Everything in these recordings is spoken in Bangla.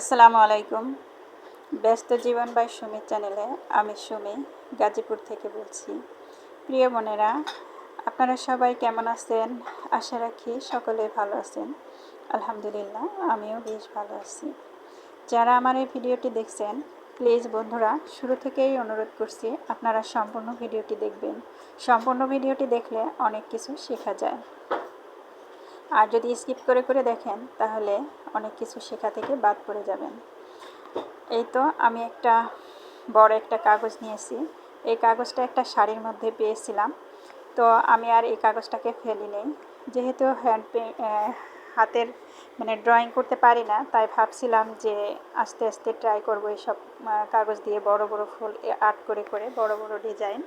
আসসালামু আলাইকুম। ব্যস্ত জীবন বাই সুমির চ্যানেলে আমি সুমি, গাজীপুর থেকে বলছি। প্রিয় বোনেরা, আপনারা সবাই কেমন আছেন? আশা রাখি সকলে ভালো আছেন। আলহামদুলিল্লাহ, আমিও বেশ ভালো আছি। যারা আমার এই ভিডিওটি দেখছেন, প্লিজ বন্ধুরা, শুরু থেকেই অনুরোধ করছি, আপনারা সম্পূর্ণ ভিডিওটি দেখবেন। সম্পূর্ণ ভিডিওটি দেখলে অনেক কিছু শেখা যায়। আর যদি স্কিপ করে করে দেখেন, তাহলে অনেক কিছু শেখা থেকে বাদ পড়ে যাবেন। এই তো আমি একটা বড় একটা কাগজ নিয়েছি। এই কাগজটা একটা শাড়ির মধ্যে পেয়েছিলাম। তো আমি আর এই কাগজটাকে ফেলি নেই। যেহেতু হ্যান্ড হাতের মানে ড্রয়িং করতে পারি না, তাই ভাবছিলাম যে আস্তে আস্তে ট্রাই করব এইসব কাগজ দিয়ে বড় বড় ফুল আর্ট করে করে বড় বড় ডিজাইন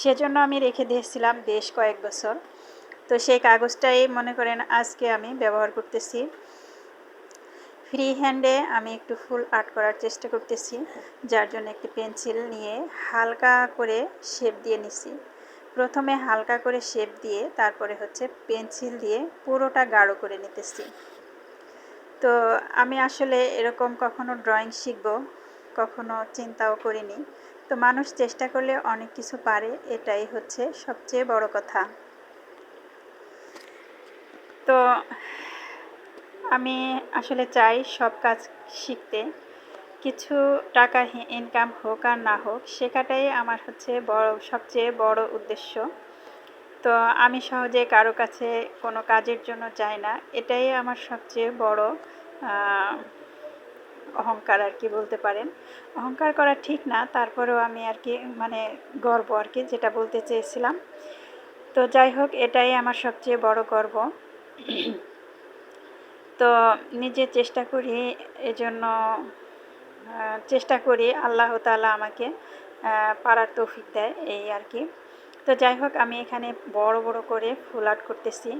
সেজন্য আমি রেখে দিয়েছিলাম বেশ কয়েক বছর। তো সেই কাগজটাই মনে করেন আজকে আমি ব্যবহার করতেছি। ফ্রি হ্যান্ডে আমি একটু ফুল আর্ট করার চেষ্টা করতেছি, যার জন্য একটি পেন্সিল নিয়ে হালকা করে শেপ দিয়ে নিছি। প্রথমে হালকা করে শেপ দিয়ে তারপরে হচ্ছে পেন্সিল দিয়ে পুরোটা গাঢ় করে নিতেছি। তো আমি আসলে এরকম কখনো ড্রয়িং শিখব, কখনো চিন্তাও করিনি। তো মানুষ চেষ্টা করলে অনেক কিছু পারে, এটাই হচ্ছে সবচেয়ে বড় কথা। তো আমি আসলে চাই সব কাজ শিখতে। কিছু টাকা ইনকাম হোক আর না হোক, শেখাটাই আমার হচ্ছে বড়, সবচেয়ে বড় উদ্দেশ্য। তো আমি সহজে কারও কাছে কোনো কাজের জন্য যাই না, এটাই আমার সবচেয়ে বড় অহংকার আর কি বলতে পারেন। অহংকার করা ঠিক না, তারপরেও আমি আর কি মানে গর্ব আর কি, যেটা বলতে চেয়েছিলাম। তো যাই হোক, এটাই আমার সবচেয়ে বড় গর্ব। তো নিজে চেষ্টা করি এজন্য চেষ্টা করি আল্লাহ তালা আমাকে পাড়ার তৌফিক দেয় এই আর কি। তো যাই হোক, আমি এখানে বড় বড় করে ফুল আর্ট করতেছি।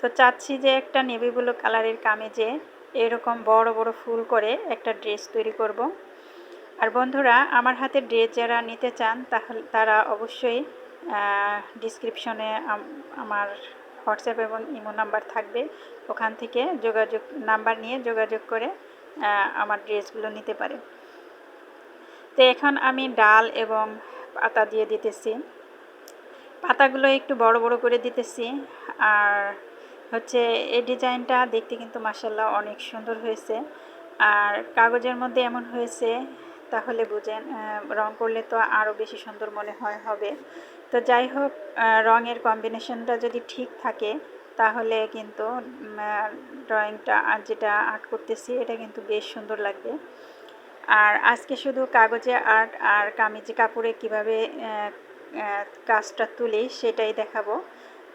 তো চাচ্ছি যে একটা নেভি ব্লু কালারের কামেজে এরকম বড় বড় ফুল করে একটা ড্রেস তৈরি করব। আর বন্ধুরা, আমার হাতে ড্রেস যারা নিতে চান, তাহলে তারা অবশ্যই ডিসক্রিপশনে আমার হোয়াটসঅ্যাপ এবং ইমো নাম্বার থাকবে। ওখান থেকে যোগাযোগ, নাম্বার নিয়ে যোগাযোগ করে আমার ড্রেসগুলো নিতে পারে। তো এখন আমি ডাল এবং পাতা দিয়ে দিতেছি। পাতাগুলো একটু বড় বড় করে দিতেছি। আর হচ্ছে এই ডিজাইনটা দেখতে কিন্তু মাসাল্লাহ অনেক সুন্দর হয়েছে। আর কাগজের মধ্যে এমন হয়েছে, তাহলে বুঝেন রং করলে তো আরও বেশি সুন্দর মনে হয়, হবে। তো যাই হোক রঙের কম্বিনেশনটা যদি ঠিক থাকে, তাহলে কিন্তু ড্রয়িংটা আর যেটা আর্ট করতেছি, এটা কিন্তু বেশ সুন্দর লাগবে। আর আজকে শুধু কাগজে আর্ট আর কামিজি কাপড়ে কীভাবে কাজটা তুলি সেটাই দেখাবো।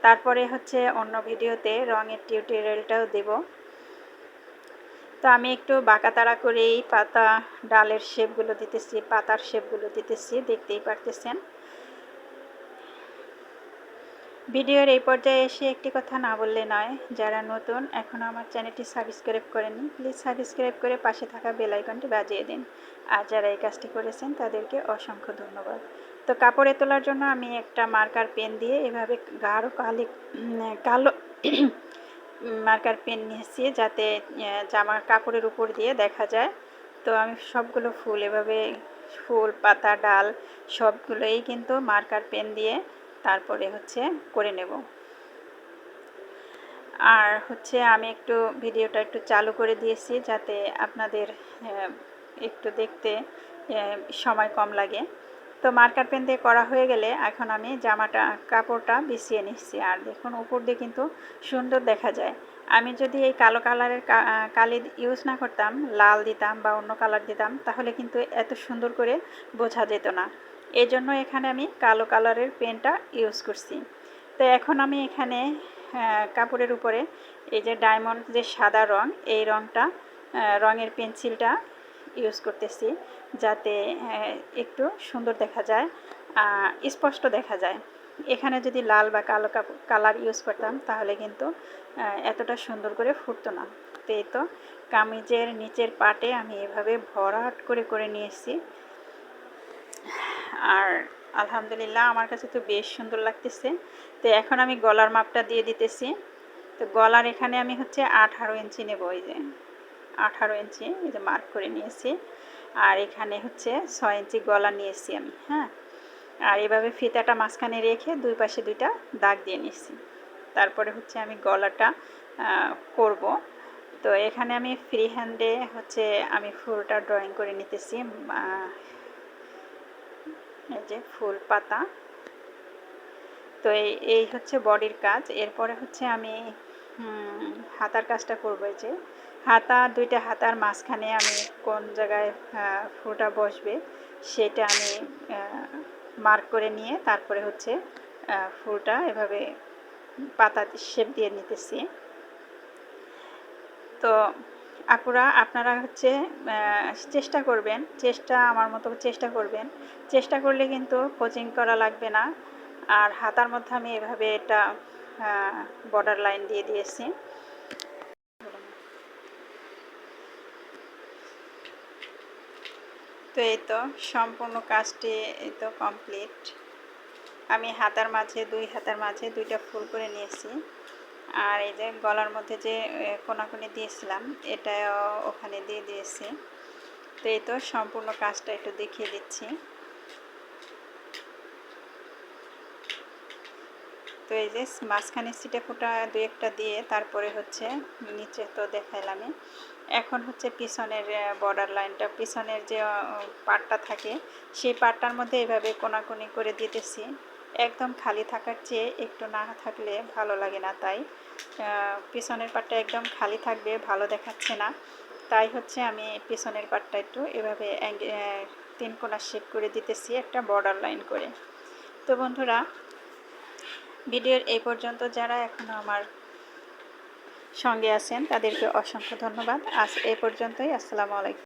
তারপরে হচ্ছে অন্য ভিডিওতে রঙের টিউটোরিয়ালটাও দেব। তো আমি একটু বাঁকা তাড়া করেই পাতা, ডালের শেপগুলো দিতেছি, পাতার শেপগুলো দিতেছি, দেখতেই পারতেছেন। ভিডিওর এই পর্যায়ে এসে একটি কথা না বললে নয়, যারা নতুন এখনও আমার চ্যানেলটি সাবস্ক্রাইব করেনি প্লিজ সাবস্ক্রাইব করে পাশে থাকা বেলাইকনটি বাজিয়ে দিন। আর যারা এই কাজটি করেছেন, তাদেরকে অসংখ্য ধন্যবাদ। তো কাপড়ে তোলার জন্য আমি একটা মার্কার পেন দিয়ে এভাবে গাঢ় কালি, কালো মার্কার পেন নিয়েছি যাতে জামার কাপড়ের উপর দিয়ে দেখা যায়। তো আমি সবগুলো ফুল, এভাবে ফুল, পাতা, ডাল, সবগুলোই কিন্তু মার্কার পেন দিয়ে তারপরে হচ্ছে করে নেব। আর হচ্ছে আমি একটু ভিডিওটা একটু চালু করে দিয়েছি যাতে আপনাদের একটু দেখতে সময় কম লাগে। তো মার্কার পেন দিয়ে করা হয়ে গেলে এখন আমি জামাটা, কাপড়টা বিছিয়ে নিচ্ছি। আর দেখুন, উপর দিয়ে কিন্তু সুন্দর দেখা যায়। আমি যদি এই কালো কালারের কালি ইউজ না করতাম, লাল দিতাম বা অন্য কালার দিতাম, তাহলে কিন্তু এত সুন্দর করে বোঝা যেত না। এই জন্য এখানে আমি কালো কালারের পেনটা ইউজ করছি। তো এখন আমি এখানে কাপড়ের উপরে এই যে ডায়মন্ড যে সাদা রং, এই রংটা রঙের পেন্সিলটা ইউজ করতেছি যাতে একটু সুন্দর দেখা যায় স্পষ্ট দেখা যায়। এখানে যদি লাল বা কালো কালার ইউজ করতাম তাহলে কিন্তু এতটা সুন্দর করে ফুটতো না। তো এই তো কামিজের নিচের পাটে আমি এভাবে ভরাট করে করে নিয়েছি আর আলহামদুলিল্লাহ আমার কাছে তো বেশ সুন্দর লাগতেছে। তো এখন আমি গলার মাপটা দিয়ে দিতেছি। তো গলার এখানে আমি হচ্ছে আঠারো ইঞ্চি নেব ওই যে। আঠারো ইঞ্চি এই যে মার্ক করে নিয়েছি। আর এখানে হচ্ছে ছয় ইঞ্চি গলা নিয়েছি আমি হ্যাঁ? আর এভাবে ফিতাটা মাঝখানে রেখে দুই পাশে দুইটা দাগ দিয়ে নিয়েছি। তারপরে হচ্ছে আমি গলাটা করব। তো এখানে আমি ফ্রি হ্যান্ডে হচ্ছে আমি ফুলটা ড্রয়িং করে নিতেছি এই যে ফুল পাতা। তো এই হচ্ছে বডির কাজ। এরপরে হচ্ছে আমি হাতার কাজটা করব যে। হাতা, দুইটা হাতার মাঝখানে আমি কোন জায়গায় ফুলটা বসবে সেটা আমি মার্ক করে নিয়ে তারপরে হচ্ছে ফুলটা এভাবে পাতা শেপ দিয়ে নিতেছি। তো আপুরা, আপনারা হচ্ছে চেষ্টা করবেন, চেষ্টা, আমার মতো চেষ্টা করবেন। চেষ্টা করলে কিন্তু কোচিং করা লাগবে না। আর হাতার মধ্যে আমি এভাবে এটা বর্ডার লাইন দিয়ে দিয়েছি। তো এই তো, সম্পূর্ণ কাজটি এই তো কমপ্লিট আমি হাতার মাঝে, দুই হাতার মাঝে দুইটা ফুল করে নিয়েছি। আর এই যে গলার মধ্যে যে কোনাকুনি দিয়েছিলাম এটা ওখানে দিয়ে দিয়েছি। তো এই তো সম্পূর্ণ কাজটা একটু দেখিয়ে দিচ্ছি। তো এই যে মাঝখানে সিটে ফোটা দু একটা দিয়ে, তারপরে হচ্ছে নিচে তো দেখাইলামই। এখন হচ্ছে পিছনের বর্ডার লাইনটা পিছনের যে পাটটা থাকে, সেই পাটটার মধ্যে এভাবে কোনাকুনি করে দিতেছি। একদম খালি থাকার চেয়ে একটু না থাকলে ভালো লাগে না তাই। পিছনের পাটটা একদম খালি থাকবে, ভালো দেখাচ্ছে না। তাই হচ্ছে আমি পিছনের পাটটা একটু এভাবে তিন কোনা শেপ করে দিতেছি একটা বর্ডার লাইন করে। তো বন্ধুরা, ভিডিওর এই পর্যন্ত যারা এখনও আমার সঙ্গে আছেন তাদেরকে অসংখ্য ধন্যবাদ। আজ এই পর্যন্তই। আসসালামু আলাইকুম।